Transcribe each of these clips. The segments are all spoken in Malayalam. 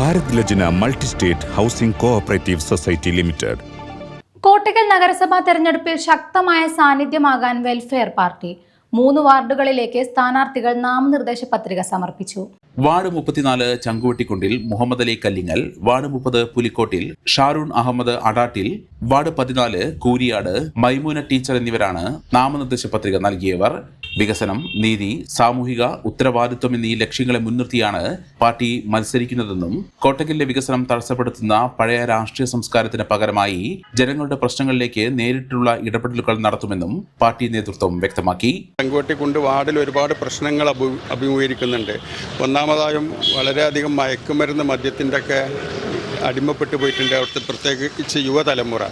Bharat Lajna multi state housing cooperative society limited. Kottakkal നഗരസഭാ തെരഞ്ഞെടുപ്പിൽ ശക്തമായ സാന്നിധ്യമാകാൻ വെൽഫെയർ പാർട്ടി മൂന്ന് വാർഡുകളിലേക്ക് സ്ഥാനാർത്ഥികൾ നാമനിർദ്ദേശ പത്രിക സമർപ്പിച്ചു. വാർഡ് മുപ്പത്തിനാല് ചങ്കുവട്ടിക്കുണ്ടിൽ മുഹമ്മദ് അലി കല്ലിങ്ങൽ വാർഡ് മുപ്പത് പുലിക്കോട്ടിൽ ഷാരൂൺ അഹമ്മദ് അടാട്ടിൽ വാർഡ് പതിനാല് കൂരിയാട് മൈമൂന ടീച്ചർ എന്നിവരാണ് നാമനിർദ്ദേശ പത്രിക നൽകിയവർ. വികസനം നീതി സാമൂഹിക ഉത്തരവാദിത്വം എന്നീ ലക്ഷ്യങ്ങളെ മുൻനിർത്തിയാണ് പാർട്ടി മത്സരിക്കുന്നതെന്നും കോട്ടക്കലിലെ വികസനം തടസ്സപ്പെടുത്തുന്ന പഴയ രാഷ്ട്രീയ സംസ്കാരത്തിന് പകരമായി ജനങ്ങളുടെ പ്രശ്നങ്ങളിലേക്ക് നേരിട്ടുള്ള ഇടപെടലുകൾ നടത്തുമെന്നും പാർട്ടി നേതൃത്വം വ്യക്തമാക്കി. ചെങ്കോട്ടിക്കുണ്ട് വാർഡിൽ ഒരുപാട് പ്രശ്നങ്ങൾ അഭി അഭിമുഖീകരിക്കുന്നുണ്ട്. ഒന്നാമതായും വളരെയധികം മയക്കുമരുന്ന് മദ്യത്തിന്റെ ഒക്കെ അടിമപ്പെട്ടു പോയിട്ടുണ്ട് അവിടുത്തെ പ്രത്യേകിച്ച് യുവതലമുറ.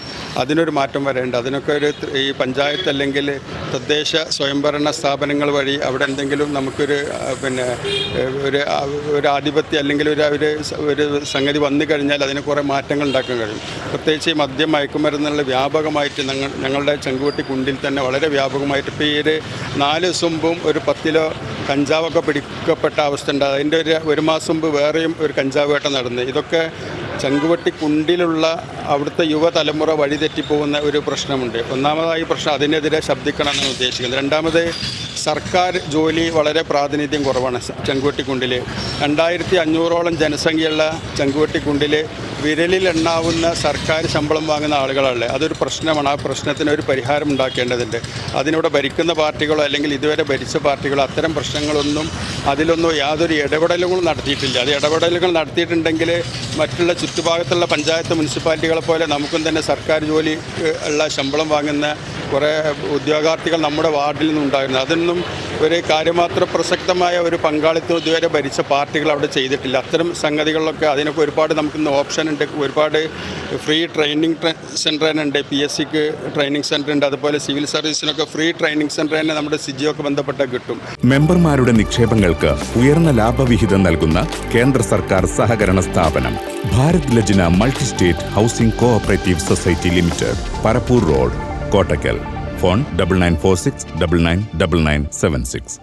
അതിനൊരു മാറ്റം വരേണ്ട. അതിനൊക്കെ ഒരു ഈ പഞ്ചായത്ത് അല്ലെങ്കിൽ തദ്ദേശ സ്വയംഭരണ സ്ഥാപനങ്ങൾ വഴി അവിടെ എന്തെങ്കിലും നമുക്കൊരു പിന്നെ ഒരു ഒരു ആധിപത്യം അല്ലെങ്കിൽ ഒരു ഒരു സംഗതി വന്നു കഴിഞ്ഞാൽ അതിന് കുറേ മാറ്റങ്ങൾ ഉണ്ടാക്കാൻ കഴിയും. പ്രത്യേകിച്ച് ഈ മദ്യം മയക്കുമരുന്നുള്ള വ്യാപകമായിട്ട് ഞങ്ങൾ ഞങ്ങളുടെ ചെങ്കുവട്ടി കുണ്ടിൽ തന്നെ വളരെ വ്യാപകമായിട്ട് ഇപ്പോൾ ഈ ഒരു നാല് ദിവസം മുമ്പും ഒരു പത്തിലോ കഞ്ചാവൊക്കെ പിടിക്കപ്പെട്ട അവസ്ഥ ഉണ്ട് അതിന്റെ ഒരു ഒരു മാസം മുമ്പ് വേറെയും ഒരു കഞ്ചാവ് വേട്ട നടന്നു. ഇതൊക്കെ ചങ്കുവട്ടി കുണ്ടിലുള്ള അവിടുത്തെ യുവതലമുറ വഴിതെറ്റിപ്പോകുന്ന ഒരു പ്രശ്നമുണ്ട്. ഒന്നാമതായി പ്രശ്നം അതിനെതിരെ ശബ്ദിക്കണം എന്നാണ് ഉദ്ദേശിക്കുന്നത്. രണ്ടാമത് സർക്കാർ ജോലി വളരെ പ്രാതിനിധ്യം കുറവാണ് ചങ്കുവട്ടിക്കുണ്ടിൽ രണ്ടായിരത്തി അഞ്ഞൂറോളം ജനസംഖ്യയുള്ള ചങ്കുവട്ടിക്കുണ്ടിൽ വിരലിൽ എണ്ണാവുന്ന സർക്കാർ ശമ്പളം വാങ്ങുന്ന ആളുകളല്ലേ? അതൊരു പ്രശ്നമാണ്. ആ പ്രശ്നത്തിന് ഒരു പരിഹാരം ഉണ്ടാക്കേണ്ടതുണ്ട്. അതിനിവിടെ ഭരിക്കുന്ന പാർട്ടികളോ അല്ലെങ്കിൽ ഇതുവരെ ഭരിച്ച പാർട്ടികളോ അത്തരം പ്രശ്നങ്ങളൊന്നും അതിലൊന്നും യാതൊരു ഇടപെടലുകളും നടത്തിയിട്ടില്ല. അത് ഇടപെടലുകൾ നടത്തിയിട്ടുണ്ടെങ്കിൽ മറ്റുള്ള ചുറ്റുഭാഗത്തുള്ള പഞ്ചായത്ത് മുനിസിപ്പാലിറ്റികളെ പോലെ നമുക്കും തന്നെ സർക്കാർ ജോലി ഉള്ള ശമ്പളം വാങ്ങുന്ന കുറേ ഉദ്യോഗാർത്ഥികൾ നമ്മുടെ വാർഡിൽ നിന്നുണ്ടായിരുന്നു അതൊന്നും ഒരു കാര്യമാത്ര പ്രസക്തമായ ഒരു പങ്കാളിത്തം ഇതുവരെ ഭരിച്ച പാർട്ടികൾ അവിടെ ചെയ്തിട്ടില്ല. അത്തരം സംഗതികളിലൊക്കെ അതിനൊക്കെ ഒരുപാട് നമുക്കിന്ന് ഓപ്ഷൻ ഉണ്ട്. ഒരുപാട് ഫ്രീ ട്രെയിനിങ് ഉണ്ട് പി എസ് സിക്ക് ട്രെയിനിങ് സെന്റർ ഉണ്ട്. അതുപോലെ സിവിൽ സർവീസിനൊക്കെ ഫ്രീ ട്രെയിനിങ് സെന്റർ തന്നെ നമ്മുടെ സിജിയൊക്കെ ബന്ധപ്പെട്ട കിട്ടും. മെമ്പർമാരുടെ നിക്ഷേപങ്ങൾക്ക് ഉയർന്ന ലാഭവിഹിതം നൽകുന്ന കേന്ദ്ര സർക്കാർ സഹകരണ സ്ഥാപനം. Bharat Lajna multi state housing cooperative society limited Parappur road Kottakkal. Phone double nine four six double nine double nine seven six